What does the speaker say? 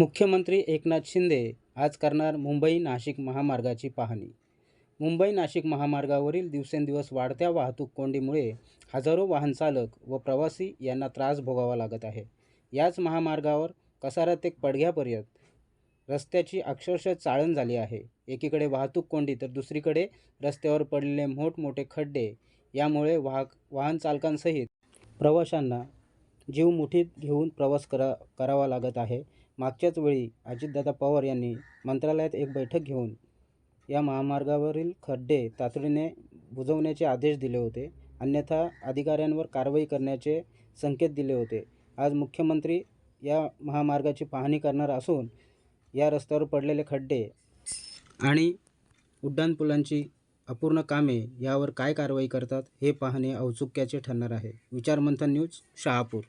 मुख्यमंत्री एकनाथ शिंदे आज करणार मुंबई नाशिक महामार्गाची पाहणी. मुंबई नाशिक महामार्गावरील दिवसेंदिवस वाढत्या वाहतूक कोंडीमुळे हजारो वाहनचालक व प्रवासी यांना त्रास भोगावा लागत आहे. याच महामार्गावर कसारा ते पडघ्यापर्यंत रस्त्याची अक्षरशः चाळण झाली आहे. एकीकडे वाहतूक कोंडी तर दुसरीकडे रस्त्यावर पडलेले मोठमोठे खड्डे यामुळे वाहक वाहन चालकांसहित प्रवाशांना जीव मुठीत घेऊन प्रवास करा करावा लागत आहे. मागच्याच वेळी अजितदादा पवार यांनी मंत्रालयात एक बैठक घेऊन या महामार्गावरील खड्डे तातडीने बुजवण्याचे आदेश दिले होते. अन्यथा अधिकाऱ्यांवर कारवाई करण्याचे संकेत दिले होते. आज मुख्यमंत्री या महामार्गाची पाहणी करणार असून या रस्त्यावर पडलेले खड्डे आणि उड्डाणपुलांची अपूर्ण कामे यावर काय कारवाई करतात हे पाहणे औत्सुक्याचे ठरणार आहे. विचारमंथन न्यूज शहापूर